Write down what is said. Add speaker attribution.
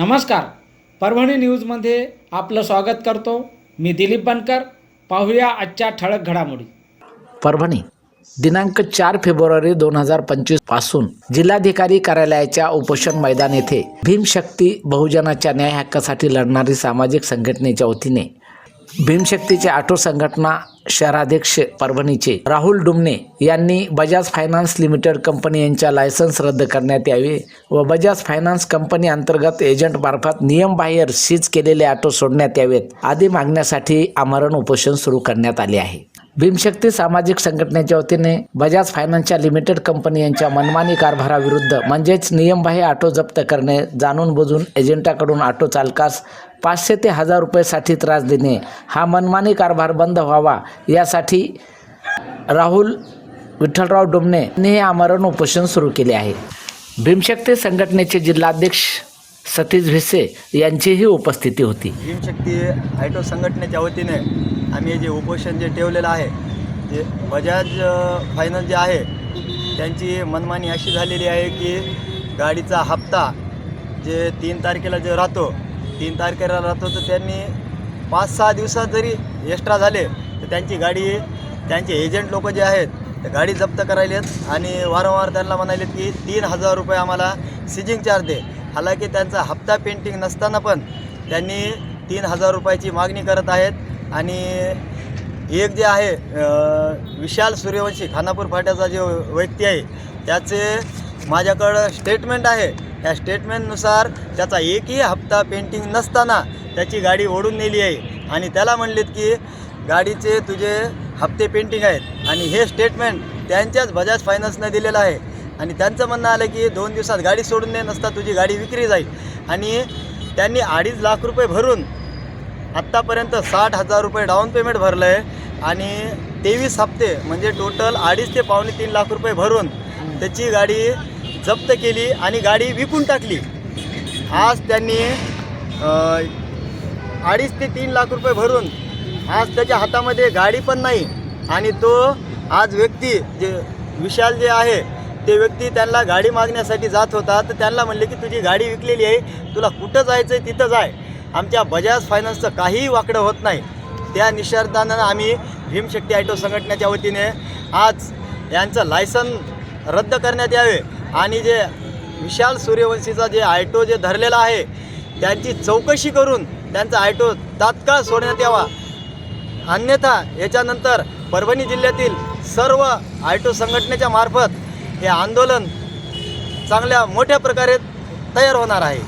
Speaker 1: नमस्कार. परभणी न्यूजमध्ये आपलं स्वागत करतो. मी दिलीप बनकर. पाहूया आजच्या ठळक घडामोडी.
Speaker 2: परभणी दिनांक चार फेब्रुवारी दोन हजार पंचवीसपासून जिल्हाधिकारी कार्यालयाच्या उपोषण मैदान येथे भीमशक्ती बहुजनाच्या न्याय हक्कासाठी लढणारी सामाजिक संघटनेच्या वतीने भीमशक्तीचे ऑटो संघटना शहराध्यक्ष परभणीचे राहुल डुमने यांनी बजाज फायनान्स लिमिटेड कंपनी यांच्या लायसन्स रद्द करण्यात यावे व बजाज फायनान्स कंपनी अंतर्गत एजंटमार्फत नियमबाहेर सीज केलेले ऑटो सोडण्यात यावेत. आदी मागण्यासाठी आमरण उपोषण सुरू करण्यात आले आहे. भीमशक्ती सामाजिक संघटनेच्या वतीने बजाज फायनान्सच्या लिमिटेड कंपनी यांच्या मनमानी कारभाराविरुद्ध म्हणजेच नियमबाह्य ऑटो जप्त करणे जाणून बुजून एजंटाकडून ऑटो चालकास पाचशे ते हजार रुपयेसाठी त्रास देणे हा मनमानी कारभार बंद व्हावा यासाठी राहुल विठ्ठलराव डोमणे यांनी हे आमरण उपोषण सुरू केले आहे. भीमशक्ती संघटनेचे जिल्हाध्यक्ष सतीश भिसे यांचीही उपस्थिती होती.
Speaker 3: भीमशक्ती ऑटो संघटनेच्या वतीने आम्ही जे उपोषण जे ठेवलेलं आहे जे बजाज फायनान्स जे आहे त्यांची मनमानी अशी झालेली आहे की गाडीचा हप्ता जे तीन तारखेला जे राहतो तीन तारखेला राहतो तर त्यांनी पाच सहा दिवसात जरी एक्स्ट्रा झाले तर त्यांची गाडी त्यांचे एजंट लोक जे आहेत ते गाडी जप्त करायलेत आणि वारंवार त्यांना म्हणालेत की तीन हजार रुपये आम्हाला सिजिंग चार्ज दे. हालाकी त्यांचा हप्ता पेंटिंग नसताना पण त्यांनी तीन हजार रुपयाची मागणी करत आहेत. आणि एक जे आहे विशाल सूर्यवंशी खानापूर फाट्याचा जो व्यक्ती आहे त्याचे माझ्याकडं स्टेटमेंट आहे. त्या स्टेटमेंटनुसार त्याचा एकही हप्ता पेंटिंग नसताना त्याची गाडी ओढून नेली आहे. आणि त्याला म्हणलेत की गाडीचे तुझे हप्ते पेंटिंग आहेत. आणि हे स्टेटमेंट त्यांच्याच बजाज फायनान्सनं दिलेलं आहे. आणि त्यांचं म्हणणं आलं की दोन दिवसात गाडी सोडून दे नसता तुझी गाडी विक्री जाईल. आणि त्यांनी अडीच लाख रुपये भरून आत्तापर्यंत साठ हजार रुपये डाऊन पेमेंट भरलं आहे आणि तेवीस हप्ते म्हणजे टोटल अडीच ते पावणे तीन लाख रुपये भरून त्याची गाडी जप्त केली आणि गाडी विकून टाकली. आज त्यांनी अडीच ते तीन लाख रुपये भरून आज त्याच्या हातामध्ये गाडी पण नाही आणि तो आज व्यक्ती जे विशाल जे आहे ते व्यक्ती त्यांना गाडी मागण्यासाठी जात होता. तर त्यांना म्हणले की तुझी गाडी विकलेली आहे तुला कुठं जायचं आहे तिथं जाय. आमच्या बजाज फायनान्सचं काहीही वाकडं होत नाही. त्या निषेधानं आम्ही भीमशक्ती ॲटो संघटनेच्या वतीने आज यांचं लायसन रद्द करण्यात यावे. आणि जे विशाल सूर्यवंशीचा जे ॲटो जे धरलेला आहे त्यांची चौकशी करून त्यांचा ॲटो तात्काळ सोडण्यात यावा. अन्यथा याच्यानंतर परभणी जिल्ह्यातील सर्व ॲटो संघटनेच्या मार्फत हे आंदोलन चांगल्या मोठ्या प्रकारे तयार होणार आहे.